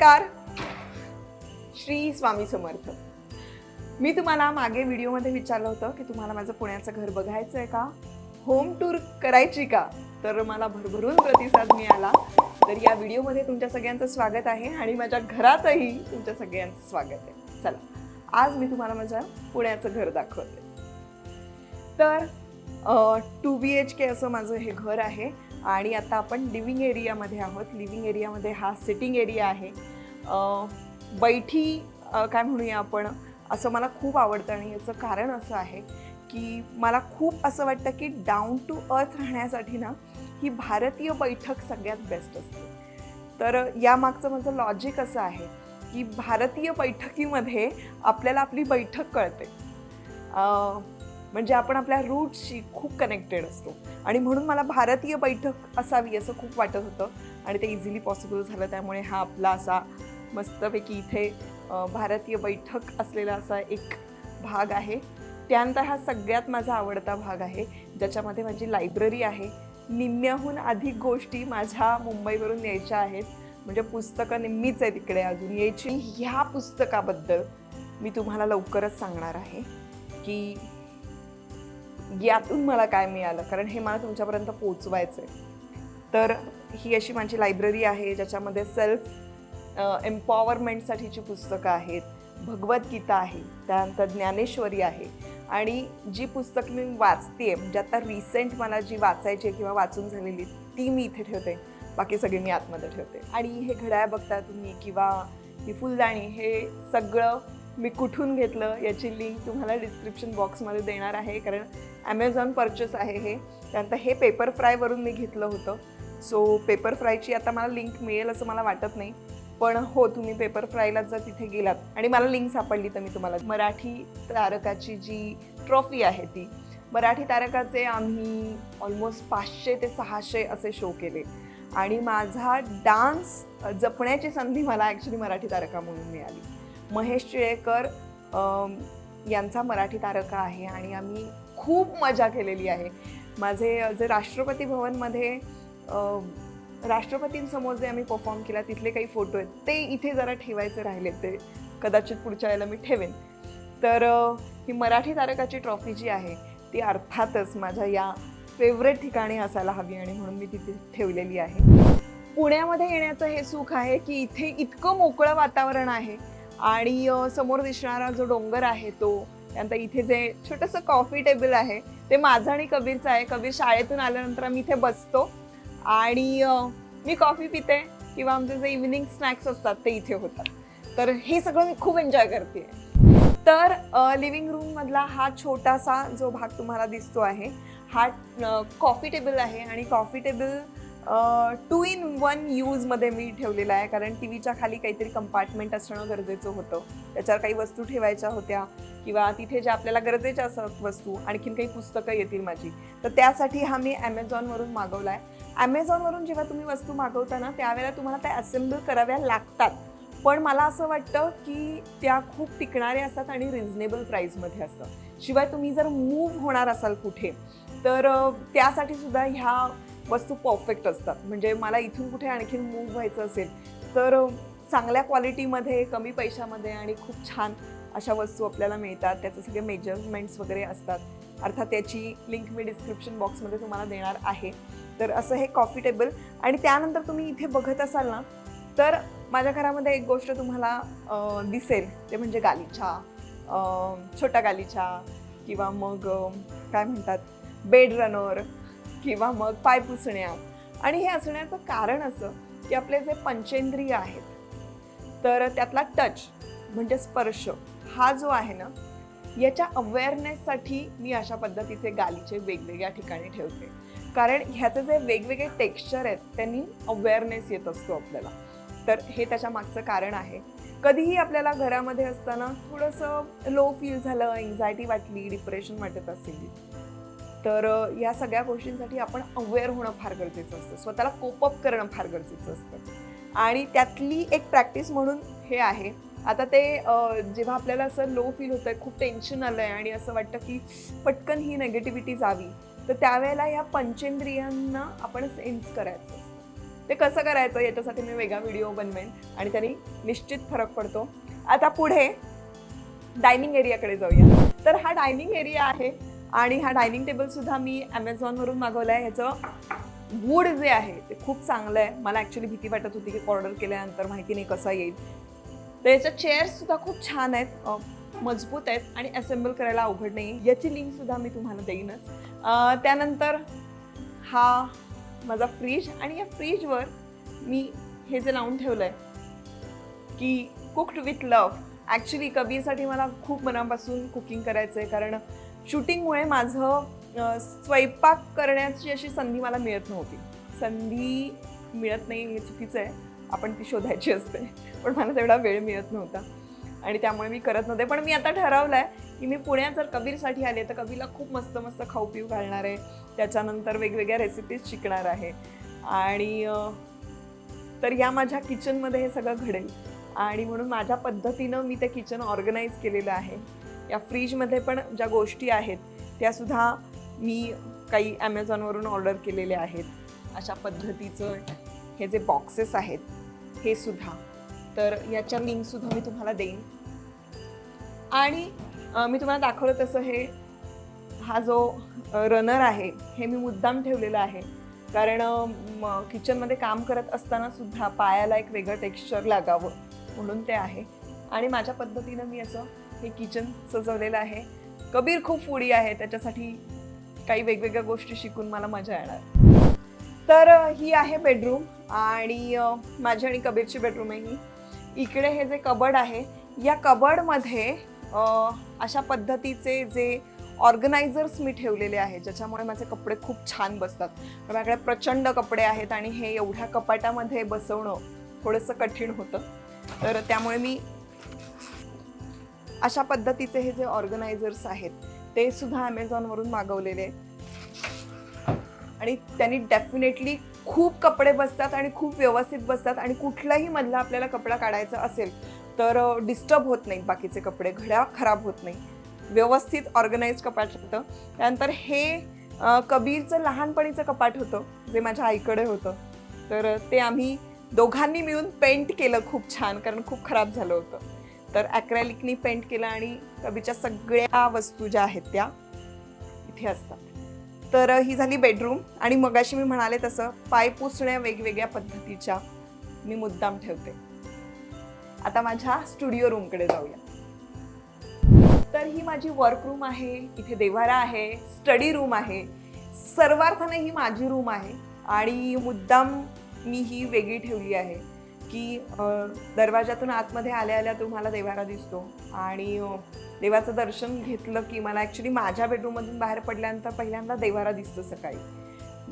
नमस्कार. श्री स्वामी समर्थ. मी तुम्हाला मागे व्हिडिओमध्ये विचारलं होतं की तुम्हाला माझं पुण्याचं घर बघायचं आहे का? होम टूर करायची का? तर मला भरभरून प्रतिसाद मिळाला. तर या व्हिडिओमध्ये तुमच्या सगळ्यांचं स्वागत आहे आणि माझ्या घरातही तुमच्या सगळ्यांचं स्वागत आहे. चला आज मी तुम्हाला माझ्या पुण्याचं घर दाखवते. तर टू बी एच के असं माझं हे घर आहे. आणि आता आपण लिव्हिंग एरियामध्ये आहोत. लिव्हिंग एरियामध्ये हा सिटिंग एरिया आहे. बैठी काय म्हणूया आपण असं मला खूप आवडतं आणि याचं कारण असं आहे की मला खूप असं वाटतं की डाऊन टू अर्थ राहण्यासाठी ना ही भारतीय बैठक सगळ्यात बेस्ट असते. तर यामागचं माझं लॉजिक असं आहे की भारतीय बैठकीमध्ये आपल्याला आपली बैठक कळते. म्हणजे आपण आपल्या रूटशी खूप कनेक्टेड असतो. आणि म्हणून मला भारतीय बैठक असावी असं खूप वाटत होतं. आणि ते इझिली पॉसिबल झालं. त्यामुळे हा आपला असा मस्तपैकी इथे भारतीय बैठक असलेला असा एक भाग आहे. त्यानंतर हा सगळ्यात माझा आवडता भाग आहे. ज्याच्यामध्ये माझी लायब्ररी आहे. निम्म्याहून अधिक गोष्टी माझ्या मुंबईवरून यायच्या आहेत. म्हणजे पुस्तकं निम्मीच आहे तिकडे अजून यायची. ह्या पुस्तकाबद्दल मी तुम्हाला लवकरच सांगणार आहे की यातून मला काय मिळालं? कारण हे मला तुमच्यापर्यंत पोचवायचं आहे तर ही अशी माझी लायब्ररी आहे ज्याच्यामध्ये सेल्फ एम्पॉवरमेंटसाठीची पुस्तकं आहेत. भगवद्गीता आहे त्यानंतर ज्ञानेश्वरी आहे. आणि जी पुस्तक मी वाचते म्हणजे आता रिसेंट मला जी वाचायची आहे किंवा वाचून झालेली ती मी इथे ठेवते. बाकी सगळी मी आतमध्ये ठेवते. आणि हे घड्याळ बघता तुम्ही किंवा ही फुलदाणी हे सगळं मी कुठून घेतलं याची लिंक तुम्हाला डिस्क्रिप्शन बॉक्समध्ये देणार आहे. कारण ॲमेझॉन परचेस आहे हे. त्यानंतर हे पेपर फ्रायवरून मी घेतलं होतं. सो पेपर फ्रायची आता मला लिंक मिळेल असं मला वाटत नाही. पण हो तुम्ही पेपर फ्रायला जर तिथे गेलात. आणि मला लिंक सापडली तर मी तुम्हाला मराठी तारकाची जी ट्रॉफी आहे ती. मराठी तारकाचे आम्ही ऑलमोस्ट पाचशे ते सहाशे असे शो केले. आणि माझा डान्स जपण्याची संधी मला ॲक्च्युली मराठी तारका म्हणून मिळाली. महेश टिळेकर यांचा मराठी तारका आहे आणि आम्ही खूप मजा केलेली आहे. माझे जे राष्ट्रपती भवनमध्ये राष्ट्रपतींसमोर जे आम्ही परफॉर्म केला तिथले काही फोटो आहेत ते इथे जरा ठेवायचे राहिले ते. कदाचित पुढच्या वेळेला मी ठेवेन. तर ही मराठी तारकाची ट्रॉफी जी आहे ती अर्थातच माझ्या या फेवरेट ठिकाणी असायला हवी आणि म्हणून मी तिथे ठेवलेली आहे. पुण्यामध्ये येण्याचं हे सुख आहे की इथे इतकं मोकळं वातावरण आहे. आणि समोर दिसणारा जो डोंगर आहे तो त्यानंतर इथे जे छोटंसं कॉफी टेबल आहे ते माझं आणि कबीरचं आहे. कबीर शाळेतून आल्यानंतर आम्ही इथे बसतो आणि मी कॉफी पिते किंवा आमचे जे इव्हिनिंग स्नॅक्स असतात ते इथे होतात. तर हे सगळं मी खूप एन्जॉय करते. तर लिव्हिंग रूममधला हा छोटासा जो भाग तुम्हाला दिसतो आहे हा कॉफी टेबल आहे आणि coffee table two in one यूजमध्ये मी ठेवलेला आहे. कारण टी व्हीच्या खाली काहीतरी कंपार्टमेंट असणं गरजेचं होतं. त्याच्यावर काही वस्तू ठेवायच्या होत्या किंवा तिथे ज्या आपल्याला गरजेच्या असतात वस्तू आणखीन काही पुस्तकं येतील माझी. तर त्यासाठी हा मी ॲमेझॉनवरून मागवला आहे ॲमेझॉनवरून जेव्हा तुम्ही वस्तू मागवता ना त्यावेळेला तुम्हाला त्या असेंबल कराव्या लागतात. पण मला असं वाटतं की त्या खूप टिकणाऱ्या असतात आणि रिझनेबल प्राईजमध्ये असतात. शिवाय तुम्ही जर मूव्ह होणार असाल कुठे तर त्यासाठी सुद्धा ह्या वस्तू परफेक्ट असतात. म्हणजे मला इथून कुठे आणखीन मूव्ह व्हायचं असेल तर चांगल्या क्वालिटीमध्ये कमी पैशामध्ये आणि खूप छान अशा वस्तू आपल्याला मिळतात. त्याचे सगळे मेजरमेंट्स वगैरे असतात. अर्थात त्याची लिंक मी डिस्क्रिप्शन बॉक्समध्ये तुम्हाला देणार आहे. तर असं हे कॉफी टेबल आणि त्यानंतर तुम्ही इथे बघत असाल ना तर माझ्या घरामध्ये एक गोष्ट तुम्हाला दिसेल. ते म्हणजे गालीचा छोटा गालीचा किंवा मग काय म्हणतात? बेड रनर किंवा मग पाय पुसण्या. आणि हे असण्याचं कारण असं की आपले जे पंचेंद्रिय आहेत तर त्यातला टच म्हणजे स्पर्श हा जो आहे ना याच्या अवेअरनेससाठी मी अशा पद्धतीचे गालीचे वेगवेगळ्या ठिकाणी ठेवते. कारण ह्याचे जे वेगवेगळे टेक्स्चर आहेत त्यांनी अवेअरनेस येत असतो आपल्याला. तर हे त्याच्या मागचं कारण आहे. कधीही आपल्याला घरामध्ये असताना थोडंसं लो फील झालं एन्झायटी वाटली डिप्रेशन वाटत असेल तर या सगळ्या गोष्टींसाठी आपण अवेअर होणं फार गरजेचं असतं. स्वतःला कोपअप करणं फार गरजेचं असतं. आणि त्यातली एक प्रॅक्टिस म्हणून हे आहे. आता ते जेव्हा आपल्याला असं लो फील होतं आहे खूप टेन्शन आलं आहे आणि असं वाटतं की पटकन ही नेगेटिव्हिटी जावी तर त्यावेळेला या पंचेंद्रियांना आपण सेन्स करायचं असतं. ते कसं करायचं याच्यासाठी मी वेगळा व्हिडिओ बनवेन आणि त्यांनी निश्चित फरक पडतो. आता पुढे डायनिंग एरियाकडे जाऊया. तर हा डायनिंग एरिया आहे आणि हा डायनिंग टेबल सुद्धा मी ॲमेझॉनवरून मागवला आहे ह्याचं वूड जे आहे ते खूप चांगलं आहे मला ॲक्च्युली भीती वाटत होती की ऑर्डर केल्यानंतर माहिती नाही कसा येईल. तर याच्या चेअर्ससुद्धा खूप छान आहेत. मजबूत आहेत आणि असेंबल करायला अवघड नाही याची लिंकसुद्धा मी तुम्हाला देईनच. त्यानंतर हा माझा फ्रीज आणि या फ्रीजवर मी हे जे लावून ठेवलं आहे की कुक्ड विथ लव ॲक्च्युली कबीरसाठी मला खूप मनापासून कुकिंग करायचं आहे कारण शूटिंगमुळे माझं स्वयंपाक करण्याची अशी संधी मला मिळत नव्हती. संधी मिळत नाही हे चुकीचं आहे. आपण ती शोधायची असते. पण मला तेवढा वेळ मिळत नव्हता. आणि त्यामुळे मी करत नव्हते. पण मी आता ठरवलं आहे की मी पुण्यात जर कबीरसाठी आले तर कबीरला खूप मस्त मस्त खाऊ पिऊ घालणार आहे. त्याच्यानंतर वेगवेगळ्या रेसिपीज शिकणार आहे. आणि तर या माझ्या किचनमध्ये हे सगळं घडेल. आणि म्हणून माझ्या पद्धतीनं मी ते किचन ऑर्गनाईज केलेलं आहे. या फ्रीजमध्ये पण ज्या गोष्टी आहेत त्यासुद्धा मी काही ॲमेझॉनवरून ऑर्डर केलेल्या आहेत. अशा पद्धतीचं हे जे बॉक्सेस आहेत हे सुद्धा. तर याच्या लिंकसुद्धा मी तुम्हाला देईन. आणि मी तुम्हाला दाखवलं तसं हे हा जो रनर आहे हे मी मुद्दाम ठेवलेला आहे. कारण किचनमध्ये काम करत असताना सुद्धा पायाला एक वेगळं टेक्स्चर लागावं म्हणून ते आहे. आणि माझ्या पद्धतीनं मी असं हे किचन सजवलेलं आहे. कबीर खूप फुडी आहे त्याच्यासाठी काही वेगवेगळ्या गोष्टी शिकून मला मजा येणार. तर ही आहे बेडरूम आणि माझी आणि कबीरची बेडरूम आहे ही. इकडे हे जे कबड आहे या कबडमध्ये अशा पद्धतीचे जे ऑर्गनायझर्स मी ठेवलेले आहेत ज्याच्यामुळे माझे कपडे खूप छान बसतात. माझ्याकडे प्रचंड कपडे आहेत आणि हे एवढ्या कपाटामध्ये बसवणं थोडंसं कठीण होतं. तर त्यामुळे मी अशा पद्धतीचे हे जे ऑर्गनायझर्स आहेत ते सुद्धा ॲमेझॉनवरून मागवलेले आणि त्यांनी डेफिनेटली खूप कपडे बसतात आणि खूप व्यवस्थित बसतात आणि कुठलाही मधला आपल्याला कपडा काढायचा असेल तर डिस्टर्ब होत नाहीत बाकीचे कपडे घड्या खराब होत नाही. व्यवस्थित ऑर्गनाईज कपाट होतं. त्यानंतर हे कबीरचं लहानपणीचं कपाट होतं जे माझ्या आईकडे होतं. तर ते आम्ही दोघांनी मिळून पेंट केलं खूप छान कारण खूप खराब झालं होतं. तर ॲक्रेलिकनी पेंट केलं आणि कवीच्या सगळ्या वस्तू ज्या आहेत त्या इथे असतात. तर ही झाली बेडरूम आणि मगाशी मी म्हणाले तसं पाय पुसण्या वेगवेगळ्या पद्धतीच्या मी मुद्दाम ठेवते. आता माझ्या स्टुडिओ रूमकडे जाऊया. तर ही माझी वर्क रूम आहे इथे देवारा आहे स्टडी रूम आहे सर्वार्थाने ही माझी रूम आहे आणि मुद्दाम मी ही वेगळी ठेवली आहे. की दरवाजातून आतमध्ये आल्या आल्या तुम्हाला देवारा दिसतो. आणि देवाचं दर्शन घेतलं की मला ॲक्च्युली माझ्या बेडरूममधून बाहेर पडल्यानंतर पहिल्यांदा देवारा दिसतो सकाळी.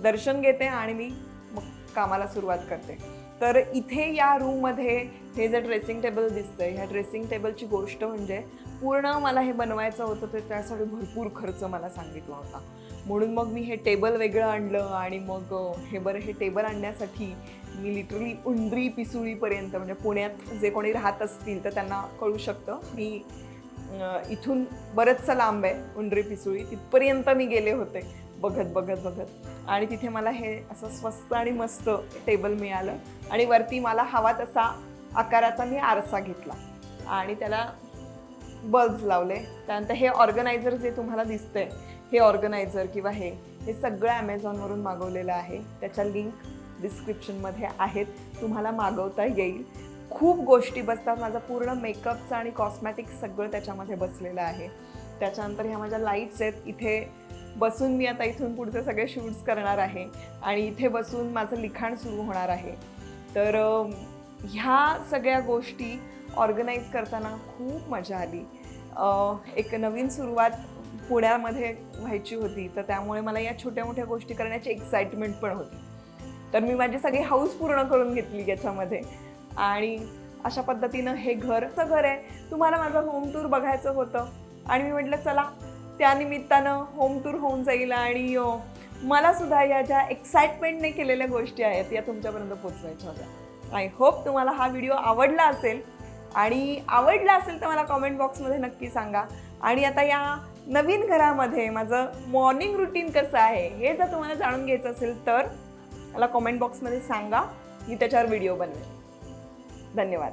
दर्शन घेते आणि मी मग कामाला सुरुवात करते. तर इथे या रूममध्ये हे जे ड्रेसिंग टेबल दिसतंय ह्या ड्रेसिंग टेबलची गोष्ट म्हणजे पूर्ण मला हे बनवायचं होतं तर त्यासाठी भरपूर खर्च मला सांगितला होता. म्हणून मग मी हे टेबल वेगळं आणलं आणि मग हे बरं हे टेबल आणण्यासाठी मी लिटरली उंडरी पिसुळीपर्यंत म्हणजे पुण्यात जे कोणी राहत असतील तर त्यांना कळू शकतं. मी इथून बरंचसं लांब आहे उंडरी पिसुळी. तिथपर्यंत मी गेले होते बघत बघत बघत. आणि तिथे मला हे असं स्वस्त आणि मस्त टेबल मिळालं आणि वरती मला हवा तसा आकाराचा मी आरसा घेतला. आणि त्याला बल्ब्स लावले. त्यानंतर हे ऑर्गनायझर जे तुम्हाला दिसतंय हे ऑर्गनायझर किंवा हे हे सगळं ॲमेझॉनवरून मागवलेलं आहे. त्याच्या लिंक डिस्क्रिप्शनमध्ये आहेत. तुम्हाला मागवता येईल. खूप गोष्टी बसतात. माझा पूर्ण मेकअपचं आणि कॉस्मॅटिक्स सगळं त्याच्यामध्ये बसलेलं आहे. त्याच्यानंतर ह्या माझ्या लाईट्स आहेत. इथे बसून मी आता इथून पुढचे सगळे शूट्स करणार आहे. आणि इथे बसून माझं लिखाण सुरू होणार आहे. तर ह्या सगळ्या गोष्टी ऑर्गनाईज करताना खूप मजा आली. एक नवीन सुरुवात पुण्यामध्ये व्हायची होती तर त्यामुळे मला या छोट्या मोठ्या गोष्टी करण्याची एक्साइटमेंट पण होती. तर मी माझी सगळी हाऊस पूर्ण करून घेतली याच्यामध्ये. आणि अशा पद्धतीनं हे घरचं घर आहे. तुम्हाला माझं होम टूर बघायचं होतं. आणि मी म्हटलं चला त्यानिमित्तानं होम टूर होऊन जाईल आणि मला सुद्धा या ज्या एक्साइटमेंटने केलेल्या गोष्टी आहेत या तुमच्यापर्यंत पोचवायच्या होत्या. आय होप तुम्हाला हा व्हिडिओ आवडला असेल. आणि आवडला असेल तर मला कॉमेंट बॉक्समध्ये नक्की सांगा. आणि आता या नवीन घरामध्ये माझं मॉर्निंग रुटीन कसं आहे हे जर तुम्हाला जाणून घ्यायचं असेल तर मला कॉमेंट बॉक्समध्ये सांगा मी त्याच्यावर व्हिडिओ बनवेन. धन्यवाद.